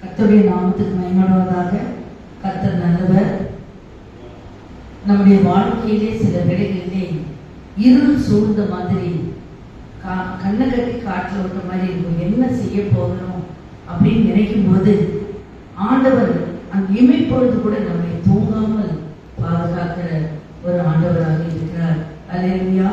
கத்தருடைய நாமத்துக்கு மயமானவதாக கத்தர் நல்லவர். நம்முடைய வாழ்க்கையிலே சில விடைகளிலே இருள் சூழ்ந்த மாதிரி கா கண்ணை கட்டி காட்டில் விட்ட மாதிரி இருக்கும். என்ன செய்ய போகணும் அப்படின்னு நினைக்கும் போது ஆண்டவர் அந்த இமைப்பொழுது கூட நம்மை தூங்காமல் பாதுகாக்கிற ஒரு ஆண்டவராக இருக்கிறார். அலையா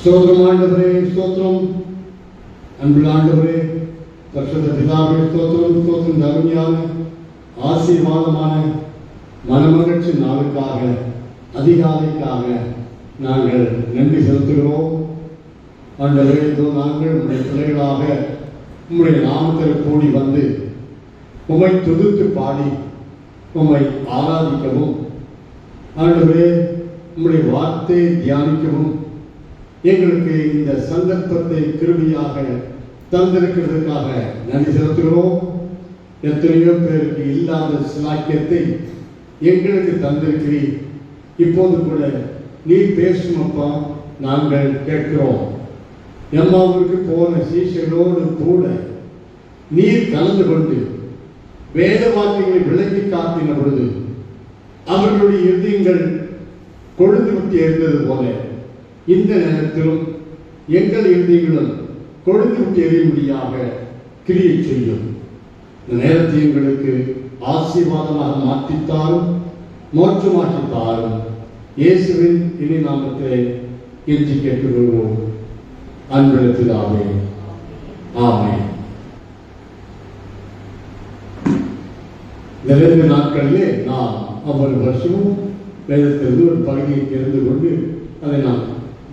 ஸ்தோத்திரம் ஆண்டவரே ஸ்தோத்திரம். அன்புள்ள ஆண்டவரே பரிசுத்த பிதாவே ஸ்தோத்திரம் ஸ்தோத்திரம். தருமையான ஆசீர்வாதமான மனமகிழ்ச்சி நாளுக்காக அதிகாலைக்காக நாங்கள் நன்றி செலுத்துகிறோம். ஆண்டவரே இதோ நாங்கள் உடைய பிள்ளைகளாக உம்முடைய நாமத்தில் கூடி வந்து உம்மை துதித்து பாடி உம்மை ஆராதிக்கவும் ஆண்டவரே உம்முடைய வார்த்தையை தியானிக்கவும் எங்களுக்கு இந்த சந்தர்ப்பத்தை கிருமியாக தந்திருக்கிறதுக்காக நன்றி செலுத்துகிறோம். எத்தனையோ பேருக்கு இல்லாத சிலாக்கியத்தை எங்களுக்கு தந்திருக்கிறீர். இப்போது கூட நீ பேசுமப்பா நாங்கள் கேட்கிறோம். எம்மாவுக்கு போன சீஷர்களோடு கூட நீர் கலந்து கொண்டு வேத வாக்கியங்களை விளக்கி காட்டின பொழுது அவர்களுடைய இருதயங்கள் கொழுந்து விட்டு இருந்தது போல இந்த நேரத்திலும் எங்கள் இருதயங்களும் கொழுந்து விட்டு எரியும்படியாக கிரியை செய்யும். இந்த நேரத்தை எங்களுக்கு ஆசீர்வாதமாக மாற்றித்தாரும் மோட்சமாக்கித்தாரும் இயேசுவின் இனி நாமத்தை இன்றி கேட்டுக்கொள்வோம். அன்பிடத்திலாவே ஆமே இந்த ரெண்டு நாட்களிலே நாம் ஒவ்வொரு வருஷமும் வேதத்திலிருந்து ஒரு பகுதியை தெரிந்து கொண்டு அதை நாம்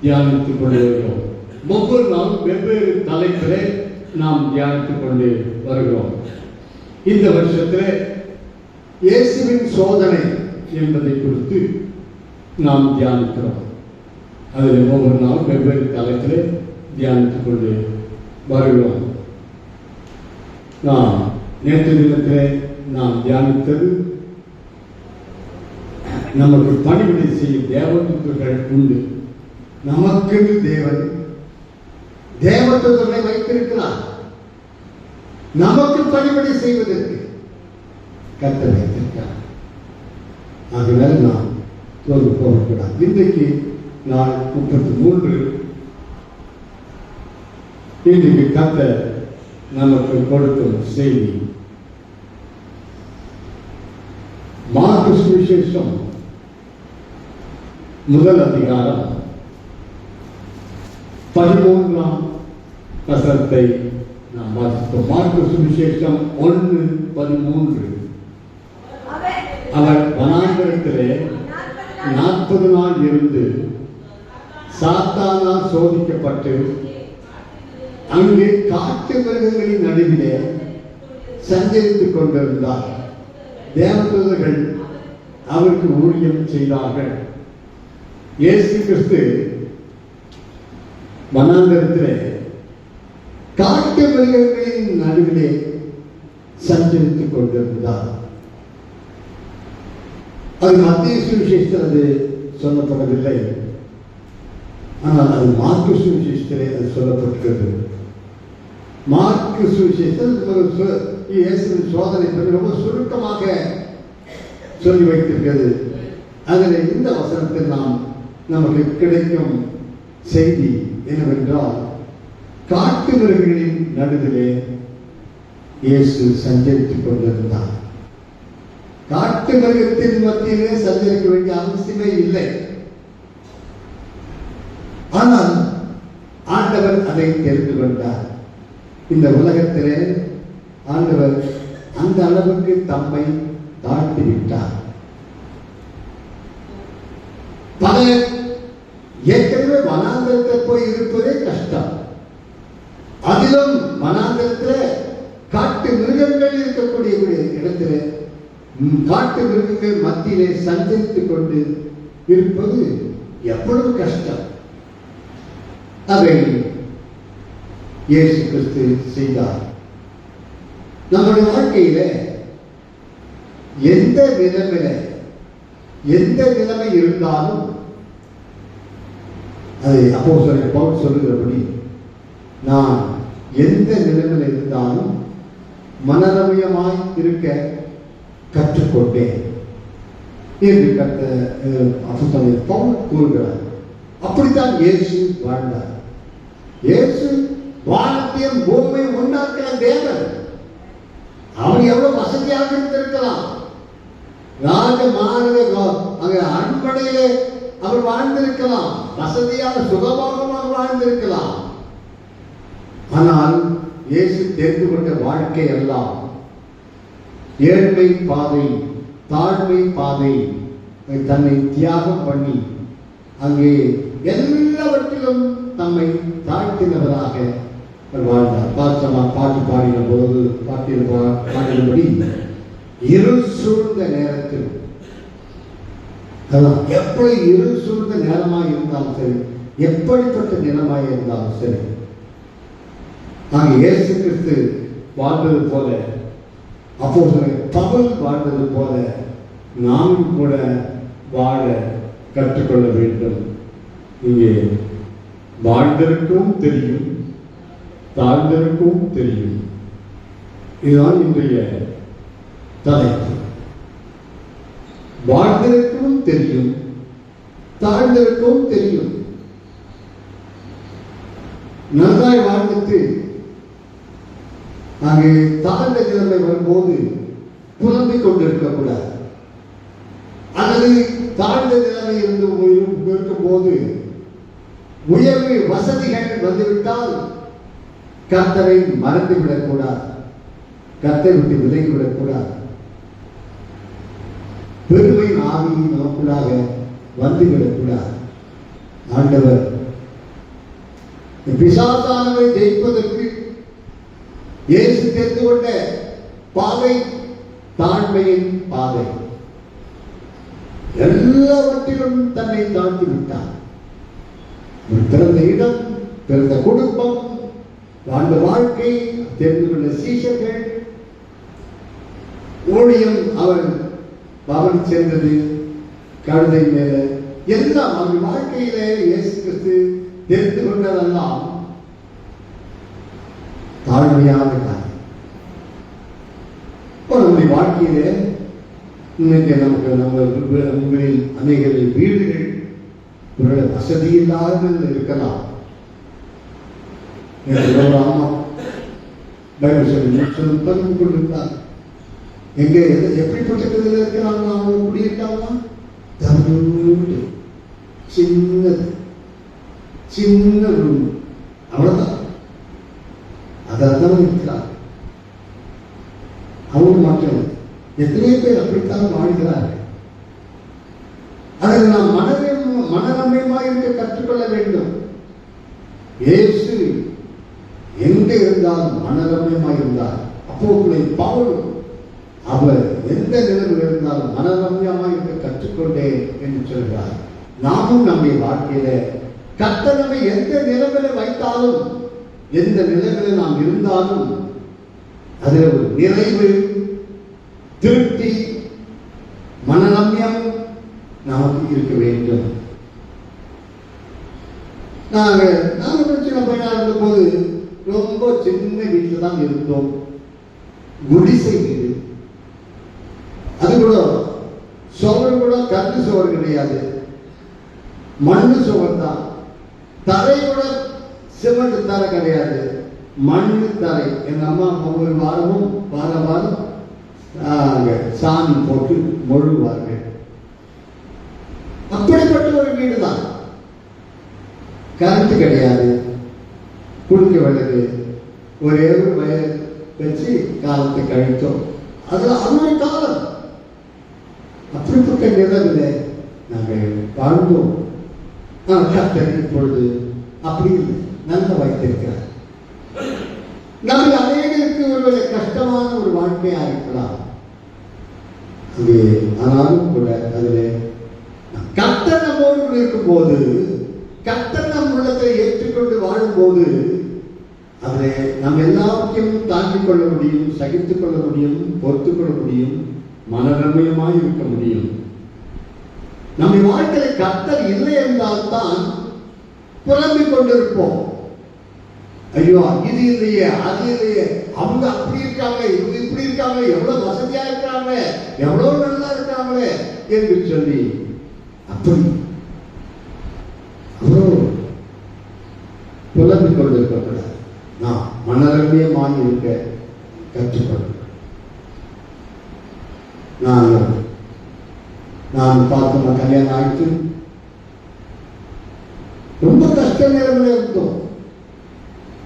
தியானித்துக் கொண்டு வருகிறோம் ஒவ்வொரு நாளும் வெவ்வேறு தலைப்பிலே நாம் தியானித்துக் கொண்டு வருகிறோம். இந்த வருஷத்திலே இயேசுவின் சோதனை என்பதை குறித்து நாம் தியானிக்கிறோம். அதில் ஒவ்வொரு நாளும் வெவ்வேறு தலைப்பிலே தியானித்துக் கொண்டு வருகிறோம். நாம் நேற்று தினத்திலே நாம் தியானித்தது நமக்கு பணிவிடை செய்யும் தேவதூதர்கள் உண்டு. நமக்கு தேவன். தேவத்துவத்தை வைத்திருக்கிறார். நமக்கு பணிபடி செய்வதற்கு கத்த வைத்திருக்கிறார். ஆகையால நாம் தோல்வி போகக்கூடாது. இன்றைக்கு நான் முப்பத்தி மூன்று. இன்றைக்கு கத்த நமக்கு கொடுக்கும் செய்தி. மார்க்கு சுவிசேஷம் முதல் அதிகாரம் பதிமூன்றாம் வசனத்தை நாம் வாசித்தோம். மார்க்கு சுவிசேஷம் ஒன்று பதிமூன்று. அவர் வனாந்தரத்திலே நாற்பது நாள் இருந்து சாத்தானால் சோதிக்கப்பட்டு அங்கே காட்டு மிருகங்களின் நடுவிலே சஞ்சரித்துக் கொண்டிருந்தார். தேவதூதர்கள் அவருக்கு ஊழியம் செய்தார்கள். இயேசு கிறிஸ்து வனாந்தரத்திலே காட்டு மிருகங்களின் நடுவிலே சஞ்சரித்துக் கொண்டிருந்தார். அது மத்திய சுவிசேஷத்தில் அது சொல்லப்படவில்லை. ஆனால் அது மார்க்கு சுவிசேஷத்திலே அது சொல்லப்பட்டிருக்கிறது. மார்க்கு சுவிசேஷத்தில் ஒரு சு- இயேசுவின் சோதனை பற்றி ரொம்ப சுருக்கமாக சொல்லி வைத்திருக்கிறது. அதில் இந்த வசனத்தில் நாம் நமக்கு கிடைக்கும் செய்தி என்னவென்றால் காட்டு மிருகங்களின் நடுவிலே இயேசு சஞ்சரித்துக் கொண்டிருந்தார். காட்டு மிருகத்தின் மத்தியிலே சஞ்சரிக்க வேண்டிய அவசியமே இல்லை. ஆனால் ஆண்டவர் அதை தெரிந்து கொண்டார். இந்த உலகத்திலே ஆண்டவர் அந்த அளவுக்கு தம்மை தாழ்த்தி விட்டார் பல ஏற்கனவே வனாந்தரத்தில் போய் இருப்பதே கஷ்டம். அதிலும் வனாந்தரத்தில் காட்டு மிருகங்கள் இருக்கக்கூடிய இடத்துல காட்டு மிருகங்கள் மத்தியிலே சஞ்சரித்துக் கொண்டு இருப்பது எவ்வளவு கஷ்டம். அதை இயேசு கிறிஸ்து செய்தார். நம்முடைய வாழ்க்கையில எந்த நிலைமையில எந்த நிலைமை இருந்தாலும் அதை அப்போ சொல்ல பவுல் சொல்லுகிறபடி நான் எந்த நிலைமையில் இருந்தாலும் மனரமியமாய் இருக்க கற்றுக்கொண்டேன் என்று கத்த அப்போ பவுல் கூறுகிறார். அப்படித்தான் இயேசு வாழ்ந்தார். இயேசு வானத்தையும் பூமியும் உண்டாக்கின தேவன். அவர் எவ்வளவு வசதியாக இருந்திருக்கலாம். ராஜ மாநகர அங்க அன்படையிலே அவர் வாழ்ந்திருக்கலாம். வசதியாக சுகமாக வாழ்ந்திருக்கலாம். ஆனால் இயேசு தெரிந்து கொண்ட வாழ்க்கை எல்லாம் ஏழ்மை பாதை தாழ்மை பாதை தன்னை தியாகம் பண்ணி அங்கே எல்லாவற்றிலும் தம்மை தாழ்த்தினவராக அவர் வாழ்ந்தார். பாசமா பாட்டு பாடின போது பாட்டில் பா- பாடினபடி இருள் சூழ்ந்த நேரத்தில் அதான். எப்படி இருள் சூழ்ந்த நேரமாக இருந்தாலும் சரி எப்படிப்பட்ட நிலமாக இருந்தாலும் சரி நாங்கள் இயேசு கிறிஸ்து வாழ்ந்தது போல அப்போ பகல் வாழ்ந்தது போல நாமும் கூட வாழ கற்றுக்கொள்ள வேண்டும். இங்கே வாழ்ந்திருக்கவும் தெரியும் தாழ்ந்திருக்கவும் தெரியும். இதுதான் இன்றைய தலைப்பு. வாழ்ந்திருக்கவும் தெரியும் தாழ்ந்திருக்கவும் தெரியும். நன்றாய் வாழ்ந்துட்டு அங்கே தாழ்ந்த நிலைமை வரும்போது புலம்பிக் கொண்டிருக்க கூடாது அல்லது தாழ்ந்த நிலைமை இருந்து இருக்கும் போது உயர்வு வசதிகள் வந்துவிட்டால் கர்த்தரை மறந்து விடக்கூடாது கர்த்தரை விட்டு விலகி பெருமையின் பெருமை ஆவி நமக்குள்ளாக வந்துவிடக்கூடாது. ஆண்டவர் பிசாசானவை ஜெயிப்பதற்கு இயேசு தெரிந்து கொண்ட பாதை தாழ்மையின் பாதை. எல்லாவற்றிலும் தன்னை தாழ்த்தி விட்டார். பிறந்த இடம் பிறந்த குடும்பம் வாழ்ந்த வாழ்க்கை தெரிந்து கொண்ட சீசர்கள் ஊழியம் அவன் பவன் சேர்ந்தது கழுதை மேல. எல்லாம் அவன் வாழ்க்கையிலே இயேசு கிறிஸ்து தெரிந்து கொண்டதெல்லாம் தாழ்மையான காரியம் நம்முடைய வாழ்க்கையிலே இன்னைக்கு நமக்கு நம்ம உங்களில் அநேகரின் வீடுகள் ஒருவேளை வசதி இல்லாமல் இருக்கலாம் நேற்று பைபிள் சொல்லி சொல்லி பகிர்ந்து கொண்டிருந்தார் எங்க? எது- எப்படிப்பட்ட இருக்கிறாங்க அவங்க குடியிருக்காங்களா? தவிர்த்து சின்னது. சின்ன ரூம். அவ்வளவுதான். அதான் இருக்கிறார் அவங்க மட்டும் எத்தனையோ பேர் அப்படித்தான் வாழ்கிறார்கள் அதற்கு நாம் மனதில் மனநன்மையமாக இருக்க கற்றுக்கொள்ள வேண்டும். இயேசு எங்கே இருந்தாலும் மனரம்யமாக இருந்தார் அப்போ பவுல் அவர் எந்த நிலையில் இருந்தாலும் மனரம்யமாக இருக்க கற்றுக்கொண்டேன் என்று சொல்கிறார். நாமும் நம்முடைய வாழ்க்கையில கத்த நம்மை எந்த நிலைமையில வைத்தாலும் எந்த நிலைமையில நாம் இருந்தாலும் அதில் ஒரு நிறைவு திருப்தி மனநம்யம் நமக்கு இருக்க வேண்டும். நாங்க நாங்க சின்ன பையனாக இருந்தபோது ரொம்ப சின்ன வீட்டில் தான் இருந்தோம். குடிசை வீடு. சுவர் கூட கல்லு சுவர் கிடையாது. மண்ணு சுவர் தான். தரை கூட சிமெண்ட் தரை கிடையாது. மண்ணு தரை. எங்க அம்மா ஒவ்வொரு வாரமும் வார வாரம் ஆஹ், அங்க போட்டு மொழுவார்கள் அப்படிப்பட்ட ஒரு வீடு தான். கரண்ட் கிடையாது. குளிக்க விளக்கு. ஒரே ஒரு வயல் வச்சு காலத்தை கழித்தோம். அது அது காலம். அப்படிப்பட்ட நிலவில் நாங்கள் வாழ்ந்தோம். கத்தர் இப்பொழுது அப்படி இல்லை நல்ல வைத்திருக்கிறார் நம்ம அநேகருக்கு ஒருவேளை கஷ்டமான ஒரு வாழ்க்கையா இருக்கலாம். அது ஆனாலும் கூட அதில் கத்தர் நம்மோடு இருக்கும்போது கத்தர் நம் உள்ளத்தை ஏற்றுக்கொண்டு வாழும்போது அதில் நாம் எல்லாவற்றையும் தாங்கிக் கொள்ள முடியும் சகித்துக் கொள்ள முடியும் பொறுத்துக் கொள்ள முடியும். மனரம்யமாய் இருக்க முடியும். நம்முடைய வாழ்க்கையில கர்த்தர் இல்லை என்றால் தான் புலம்பிக் கொண்டிருப்போம். ஐயோ இது இல்லையே அது இல்லையே அவங்க அப்படி இருக்காங்க இவங்க இப்படி இருக்காங்க எவ்வளவு வசதியா இருக்காங்க எவ்வளவு நல்லா இருக்காங்களே என்று சொல்லி அப்படி அவ்வளோ புலம்பிக் கொண்டிருக்கக்கூடாது. நான் மனரம்யமாக இருக்க கற்றுக்கொள்ள நான் நான் பார்த்தோம் கல்யாணம் ஆயிட்டு ரொம்ப கஷ்ட நேரங்கள் இருந்தோம்.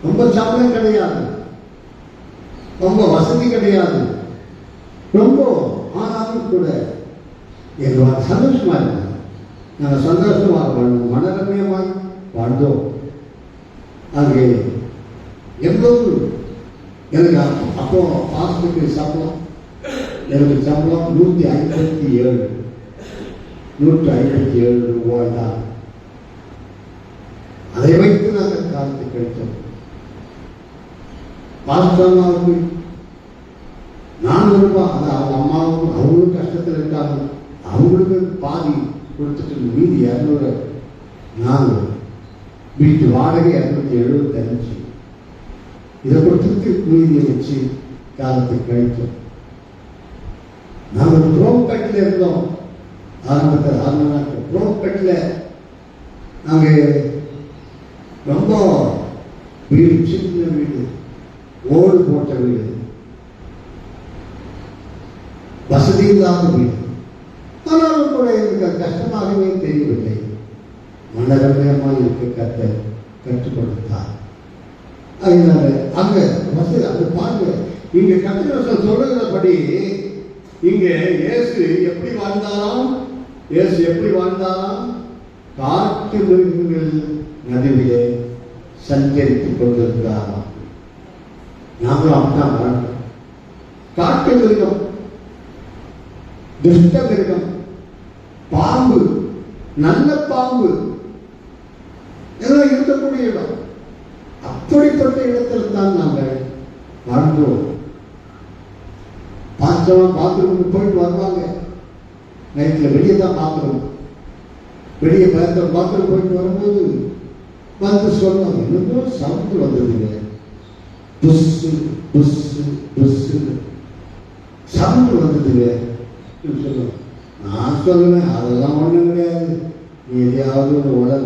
ரொம்ப சம்பளம் கிடையாது. ரொம்ப வசதி கிடையாது. ரொம்ப ஆனாலும் கூட. எங்களோட சந்தோஷமா இருந்தாங்க நாங்கள் சந்தோஷமாக வாழ்ந்தோம் மனரம்யமாய் வாழ்ந்தோம். அங்கே எவ்வளவு எனக்கு அப்போ- அப்போ ஹாஸ்பிட்டல் சம்பளம் எனக்கு சம்பளம் நூற்றி ஐம்பத்தி ஏழு. நூற்றி ஐம்பத்தி ஏழு ரூபாய் தான் அதை வைத்து நாங்கள் காலத்தை கழித்தோம். பாஸ்டர்மாவுக்கு நானூறு ரூபாய் அது அவங்க அம்மாவும் அவங்களும் கஷ்டத்தில் இருக்காங்க. அவங்களுக்கு பாதி கொடுத்துட்டு மீதி இரநூறு நானூறு. வீட்டு வாடகை இரநூத்தி எழுபத்தஞ்சு இதை கொடுத்துட்டு மீதியை வச்சு காலத்தை கழித்தோம். நாங்கள் குரோம்பேட்டில் இருந்தோம். ஆரம்பத்தில் ஆரம்ப குரோம்பேட்டில் நாங்கள் ரொம்ப வீடு சின்ன வீடு ஓடு போட்ட வீடு வசதி இல்லாத வீடு. ஆனாலும் கூட எனக்கு கஷ்டமாகவே தெரியவில்லை. மனரம்யமாக இருக்க கற்று கற்றுக் கொடுத்தார். அதனால அங்க வசதி அங்க பாருங்க இங்க கத்திர சொல்லுகிறபடி இங்கே இயேசு எப்படி வாழ்ந்தாராம்? இயேசு எப்படி வாழ்ந்தாராம்? காட்டு மிருகங்கள் நடுவிலே சஞ்சரித்துக் கொண்டிருந்தாராம். நாங்களும் அப்படிதான் வாழ்ந்தோம். காட்டு மிருகம் துஷ்ட மிருகம் பாம்பு நல்ல பாம்பு இதெல்லாம் இருக்கக்கூடிய இடம். அப்படிப்பட்ட இடத்துல தான் நாங்கள் வாழ்ந்தோம். பார்த்தவன் பாத்ரூமுக்கு போயிட்டு வருவாங்க. நைட்டில் வெளியே தான் பாத்ரூம் வெளியே பாத்ரூம் பாத்ரூம் போயிட்டு வரும்போது வந்து சொன்னோம் என்னமோ சவுண்டு வந்ததுங்க. புஸ்ஸு புஸ்ஸு புஸ்ஸு சவுண்டு வந்ததுங்க. சொல்லுவோம் நான் சொல்லுவேன் அதெல்லாம் ஒன்றும் கிடையாது. நீ எதையாவது ஒரு உலக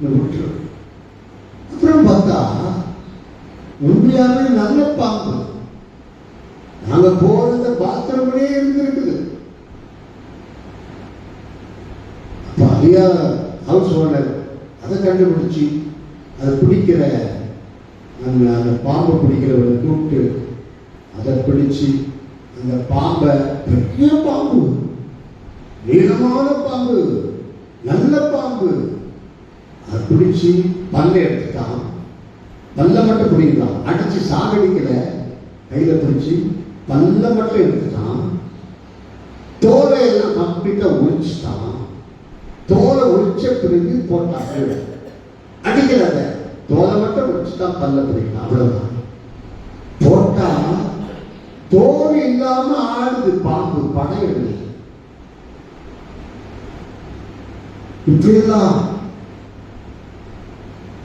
விட்டுரு அப்புறம் பார்த்தா உண்மையாவே நல்ல பாம்பு. நாங்க போனது பாத்ரூம்லயே இருந்திருக்குது. அப்ப அலியா ஹவுஸ் ஓனர் அதை கண்டுபிடிச்சு அதை பிடிக்கிற அந்த அந்த பாம்பை பிடிக்கிறவரை கூப்பிட்டு அதை பிடிச்சு அந்த பாம்பை பெரிய பாம்பு நீளமான பாம்பு நல்ல பாம்பு. அதை பிடிச்சி பல்ல எடுத்துட்டான். பல்ல மட்டும் பிடிக்கலாம் அடிச்சு சாகடிக்கல. கையில பிடிச்சி பல்ல மட்டும் எடுத்துட்டான் தோலை எல்லாம் கம்ப்ளீட்டா உரிச்சிட்டான் தோலை ஒழிச்ச பிறகு போட்டாங்க கீழே. அடிக்கல தோலை மட்டும் ஒழிச்சுட்டான் பல்ல பிரிக்கலாம் அவ்வளவுதான். போட்டா தோல் இல்லாம ஆடுது பாம்பு படம் எடுது. இப்படியெல்லாம்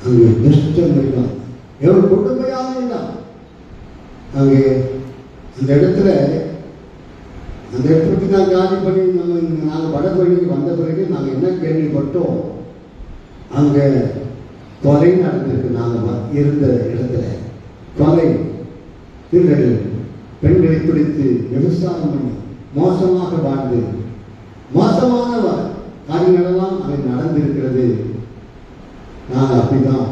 அங்கே துஷ்டம் இருக்கான் எவ்வளவு கொடுமையான இடம் அங்கே அந்த இடத்துல அந்த இடத்துக்கு நான் காலி பண்ணி நம்ம நாங்கள் வடபழனிக்கு வந்த பிறகு நாங்கள் என்ன கேள்விப்பட்டோம்? அங்கே கொலை நடந்திருக்கு. நாங்கள் இருந்த இடத்துல. கொலை திருடல் பெண்களை பிடித்து விவசாயம் பண்ணி மோசமாக வாழ்ந்து மோசமான காரியங்களெல்லாம் அங்கே நடந்திருக்கிறது. நாங்கள் அப்படிதான்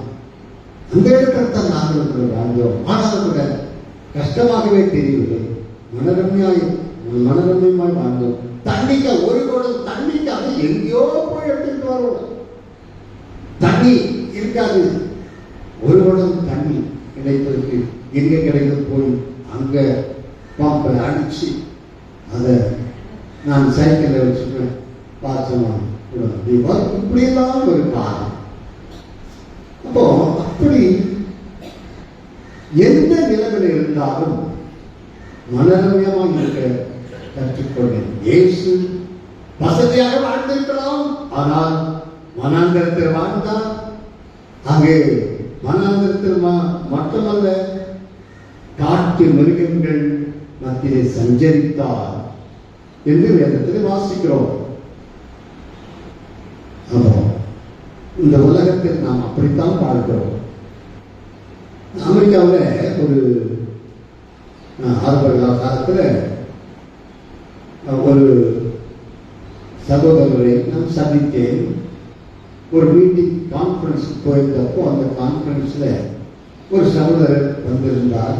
அந்த இடத்துல தான் நாங்கள் வாழ்ந்தோம். ஆனாலும் கூட கஷ்டமாகவே தெரியவில்லை மனரம்யாய் மனரம்யமாய் வாழ்ந்தோம். தண்ணிக்க ஒரு குடம் தண்ணிக்காக எங்கேயோ போய் எடுத்துட்டு வரோம். தண்ணி இருக்காது. ஒரு குடம் தண்ணி கிடைப்பதற்கு எங்க கிடைக்கும் போய் அங்க பம்பை அடிச்சு அதை நான் சைக்கிளில் வச்சுப்பேன் பாசமாக இப்படியெல்லாம் ஒரு காலம் அப்போ அப்படி எந்த நிலைமையில் இருந்தாலும் மனரம்யமாக இருக்க கற்றுக்கொண்டேன் இயேசு வசதியாக வாழ்ந்திருக்கலாம். ஆனால் மனாந்திரத்தில் வாழ்ந்தார் அங்கே மனாந்திரத்தில் மட்டுமல்ல காட்டு மிருகங்கள் மத்தியிலே சஞ்சரித்தார் என்று வேதத்தில் வாசிக்கிறோம். இந்த உலகத்தில் நாம் அப்படித்தான் வாழ்கிறோம். அமெரிக்காவில் ஒரு அஹ், காலத்தில் ஒரு சகோதரரை நான் சந்தித்தேன். ஒரு மீட்டிங் கான்ஃபரன்ஸ் போயிருந்தப்போ அந்த கான்ஃபரன்ஸில் ஒரு சகோதரர் வந்திருந்தார்.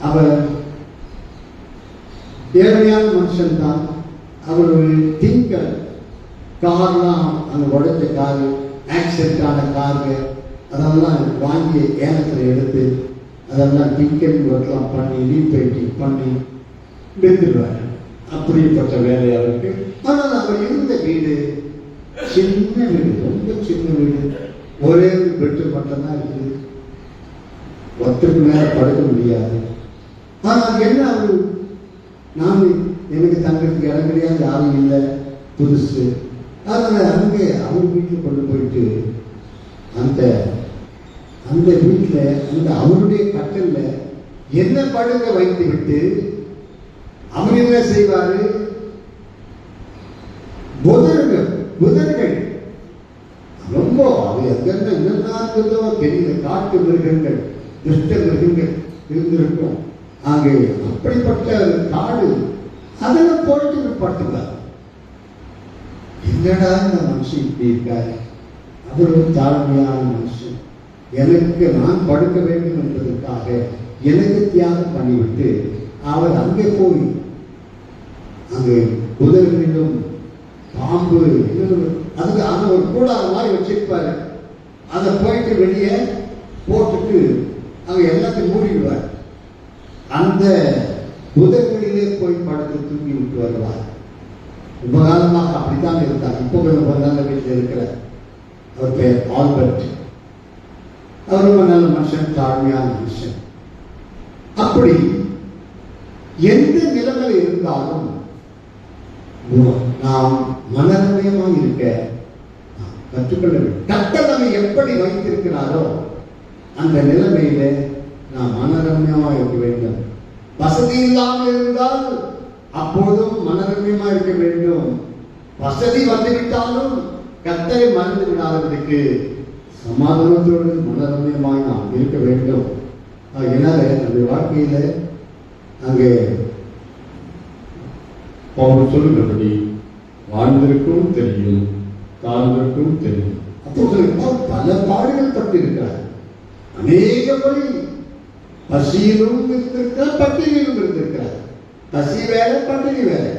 அவர் தேவையான மனுஷன்தான் அவர் ஒரு திங்கர் கார்லாம் அந்த உடைஞ்ச காரு ஆக்சிடென்ட் ஆன காரு அதெல்லாம் வாங்கி ஏலத்தில் எடுத்து அதெல்லாம் டிக்கெட் ஒர்க்லாம் பண்ணி ரீபெயிண்டிங் பண்ணி வித்துடுவார். அப்படிப்பட்ட வேலையாக அவருக்கு. ஆனால் அவர் இருந்த வீடு சின்ன வீடு ரொம்ப சின்ன வீடு. ஒரே ஒரு பெட்டு மட்டும்தான் இருக்குது. ஒருத்தருக்கு மேலே படுக்க முடியாது. ஆனால் என்ன அவர் நான் எனக்கு தங்கிறதுக்கு இடம் கிடையாது யாரும் இல்லை புதுசு. அதனால அங்கே அவர் வீட்டில் கொண்டு போயிட்டு அந்த அந்த வீட்டில் அந்த அவருடைய கட்டல்ல என்ன படுக்க வைத்து விட்டு அவர் என்ன செய்வாரு? புதர்கள் புதர்கள். ரொம்ப அவை எங்கெங்க என்னென்ன இருக்குதோ தெரியல. காட்டு மிருகங்கள் துஷ்ட மிருகங்கள் இருந்திருக்கும். அங்கே அப்படிப்பட்ட காடு அதில் போயிட்டு படுத்துக்கிறார் என்னடா இந்த மனுஷன் இப்படி இருக்காரு? அவர் ஒரு தாழ்மையான மனுஷன். எனக்கு நான் படுக்க வேண்டும் என்பதற்காக எனக்கு தியாகம் பண்ணிவிட்டு அவர் அங்கே போய் அங்கே குதிரைகளிலும் பாம்பு அதுக்கு அந்த ஒரு கூடாத மாதிரி வச்சிருப்பாரு. அதை போயிட்டு வெளியே போட்டுட்டு அவங்க எல்லாத்தையும் மூடிடுவார். அந்த குதிரைகளிலே போய் படுத்து தூங்கி விட்டு வருவார். ரொம்ப காலமாக அப்படித்தான் இருந்தார். இப்போ கொஞ்சம் கொஞ்ச வீட்டில் இருக்கிற அவர் பெயர் ஆல்பர்ட். அவர் ரொம்ப நல்ல மனுஷன் தாழ்மையான மனுஷன். அப்படி எந்த நிலைமை இருந்தாலும் நாம் மனரமயமாக இருக்க கற்றுக்கொள்ள வேண்டும். கர்த்தர் எப்படி வைத்திருக்கிறாரோ அந்த நிலைமையில நாம் மனரம்யமாக இருக்க வேண்டும். வசதி இல்லாமல் இருந்தால் அப்போதும் மனரம்யமா இருக்க வேண்டும். வசதி வந்துவிட்டாலும் கத்தரை மறந்து விடாததுக்கு சமாதானத்தோடு மனரம்யமாய் நாம் இருக்க வேண்டும். அதனால நம்முடைய வாழ்க்கையில அங்கே பவுல் சொல்லுகிறபடி வாழ்ந்திருக்கும் தெரியும் தாழ்ந்திருக்கும் தெரியும். அப்போ பல பாடுகள் பட்டிருக்கிறார். அநேக முறை பசியிலும் இருந்திருக்கிறார் பட்டினியிலும் இருந்திருக்கிறார். பசி வேலை பட்டினி வேலை.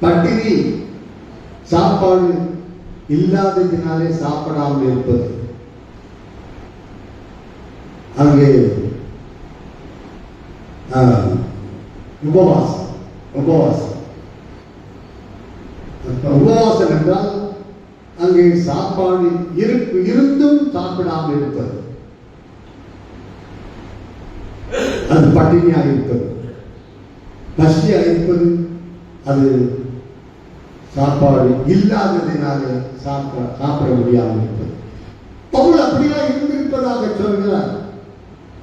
பட்டினி சாப்பாடு இல்லாததினாலே சாப்பிடாமல் இருப்பது. அங்கே உபவாசம் உபவாசம். உபவாசம் என்றால் அங்கே சாப்பாடு இருப்பு இருந்தும் சாப்பிடாமல் இருப்பது. அது பட்டினியாக இருப்பது. பசியாக இருப்பது. அது சாப்பாடு இல்லாததினாலே சாப்பிட சாப்பிட முடியாமல் இருப்பது. பவுல் அப்படிலாம் இருந்திருப்பதாக சொல்கிறார்.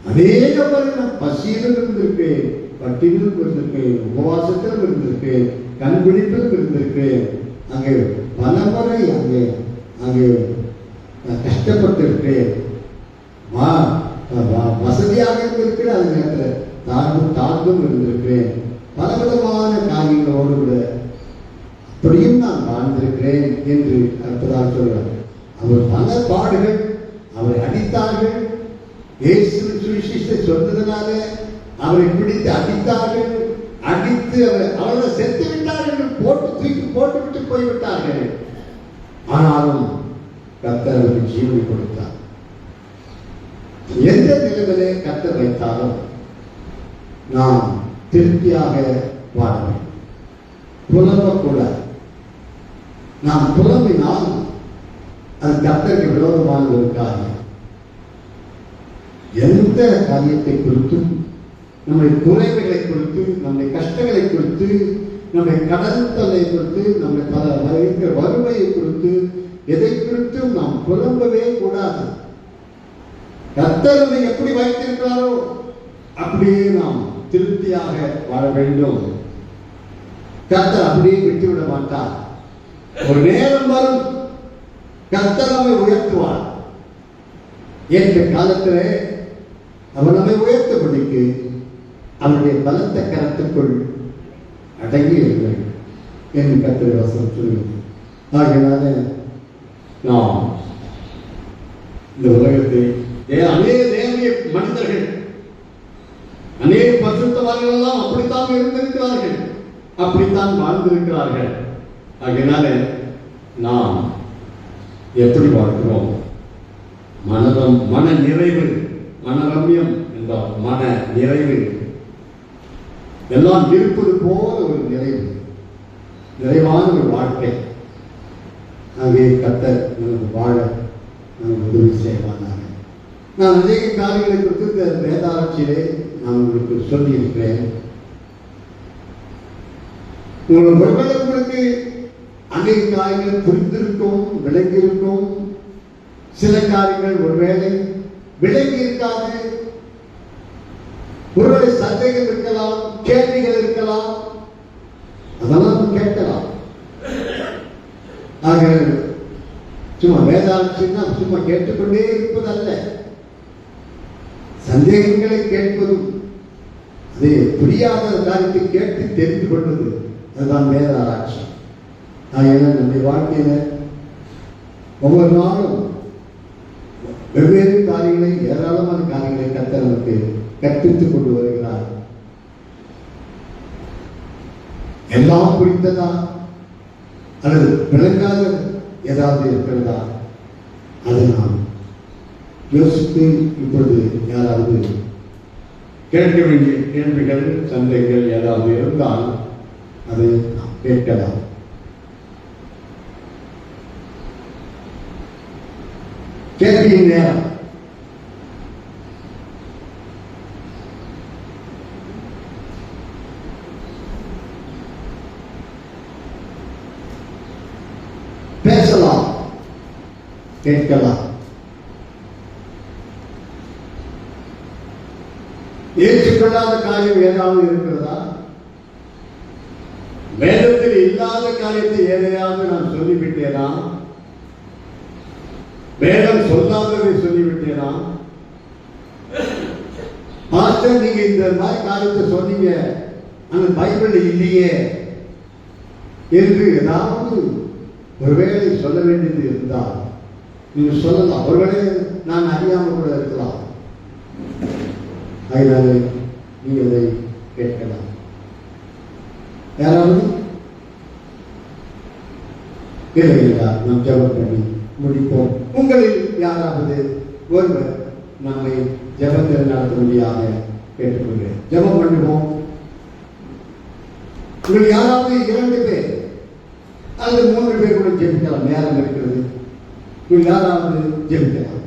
அநேக முறை பசியிலும் இருந்திருக்கேன் பட்டியிலும் இருந்திருக்கேன் உபவாசத்திலும் இருந்திருக்கேன் கண்பிடிப்பிலும் இருந்திருக்கேன் அங்கே பல முறை அங்கே அங்கே நான் கஷ்டப்பட்டிருக்கேன் வா வசதியாக இருந்திருக்கிறேன் அது நேரத்தில். தாழ்வும் தாழ்ந்தும் இருந்திருக்கிறேன். பல விதமான காரியங்களோடு கூட இப்படியும் நான் வாழ்ந்திருக்கிறேன் என்று அற்புதம் சொல்றார் அவர் பல பாடுகள் அவரை அடித்தார்கள். இயேசுவின் சுவிசேஷத்தை சொன்னதுனால அவரை பிடித்து அடித்தார்கள். அடித்து அவர் அவரை செத்து விட்டார்கள் என்று போட்டு தூக்கி போட்டு விட்டு போய்விட்டார்கள். ஆனாலும் கத்தர் அவருக்கு ஜீவனை கொடுத்தார். எந்த நிலையிலே கர்த்தர் வைத்தாலும் நாம் திருப்தியாக வாழ வேண்டும். புலம்பக்கூடாது. நாம் புலம்பினால் அது கத்தருக்கு விரோதமான ஒரு காரியம். எந்த காரியத்தை குறித்தும் நம்முடைய குறைவுகளை குறித்து நம்முடைய கஷ்டங்களை குறித்து நம்முடைய கடன் தொல்லை குறித்து நம்முடைய பல இருக்கிற வறுமையை குறித்து எதை குறித்தும் நாம் புலம்பவே கூடாது. கத்தரனை எப்படி வைத்திருக்கிறாரோ அப்படியே நாம் திருப்தியாக வாழ வேண்டும். கத்தர் அப்படியே விட்டுவிட மாட்டார். ஒரு நேரம் வரும் கர்த்தர் உயர்த்துவார். ஏற்ற காலத்திலே அவர் நம்மை உயர்த்தபடிக்கு அவருடைய பலத்த கரத்துக்குள் அடங்கி இருங்கள் என்று கத்திரை வசனம் சொல்லுகிறது. ஆகினால நாம் இந்த உலகத்தை அநேக தேவைய மனிதர்கள் அநேக பரிசுத்தவான்கள் எல்லாம் அப்படித்தான் இருந்திருக்கிறார்கள். அப்படித்தான் வாழ்ந்திருக்கிறார்கள். அதனால நாம் எப்படி வாழ்கிறோம்? மனதம் மன நிறைவு மனரம்யம் என்றால் மன நிறைவு எல்லாம் இருப்பது போல ஒரு நிறைவு. நிறைவான ஒரு வாழ்க்கை. அங்கே கத்த நமக்கு வாழ நமக்கு உதவி செய்வானாக நான் அநேக காரியங்களை குறித்து இந்த வேதாட்சியிலே நான் உங்களுக்கு சொல்லியிருக்கிறேன். உங்களோட ஒருவேளை உங்களுக்கு அநேக காரியங்கள் புரிந்திருக்கும் விளங்கியிருக்கும் சில காரியங்கள் ஒருவேளை விளங்கி இருக்காது. ஒருவேளை சந்தேகம் இருக்கலாம் கேள்விகள் இருக்கலாம். அதெல்லாம் கேட்கலாம். ஆக சும்மா வேதாட்சின்னா சும்மா கேட்டுக்கொண்டே இருப்பதல்ல. சந்தேகங்களை கேட்பதும் அது புரியாத காரியத்தை கேட்டு தெரிந்து கொள்வது அதுதான் வேதாராட்சி ஆராய்ச்சி நம்முடைய வாழ்க்கையில ஒவ்வொரு நாளும் வெவ்வேறு காரியங்களை ஏராளமான காரியங்களை கத்த நமக்கு கற்பித்துக் கொண்டு வருகிறார். எல்லாம் புரிந்ததா அல்லது விளங்காத ஏதாவது இருக்கிறதா? அதை நாம் யோசித்து இப்பொழுது யாராவது கேட்க வேண்டிய கேள்விகள் சந்தைகள் ஏதாவது இருந்தால் அதை நாம் கேட்கலாம். கேள்வியின் நேரம் பேசலாம். கேட்கலாம். ஏற்றுக்கொள்ளாத காரியம் ஏதாவது இருக்கிறதா? வேதத்தில் இல்லாத காரியத்தை ஏதையாவது நான் சொல்லிவிட்டேனா? வேதம் சொல்லாததை சொல்லிவிட்டேனா? பாஸ்டர் நீங்க இந்த மாதிரி காரியத்தை சொன்னீங்க. அந்த பைபிள் இல்லையே. என்று ஏதாவது ஒருவேளை சொல்ல வேண்டியது இருந்தால் நீங்க சொல்லலாம். ஒருவேளை நான் அறியாமல் கூட இருக்கலாம். அதனால நீங்கள் அதை கேட்கலாம். யாராவது? இல்லை இல்லையா நாம் ஜெபம் பண்ணி முடிப்போம். உங்களில் யாராவது ஒருவர் நம்மை ஜெபத்தில் நடத்தும்படியாக கேட்டுக்கொள்கிறேன். ஜபம் பண்ணுவோம். உங்கள் யாராவது இரண்டு பேர் அல்லது மூன்று பேர் கூட ஜெபிக்கலாம். நேரம் இருக்கிறது. உங்கள் யாராவது ஜெபிக்கலாம்.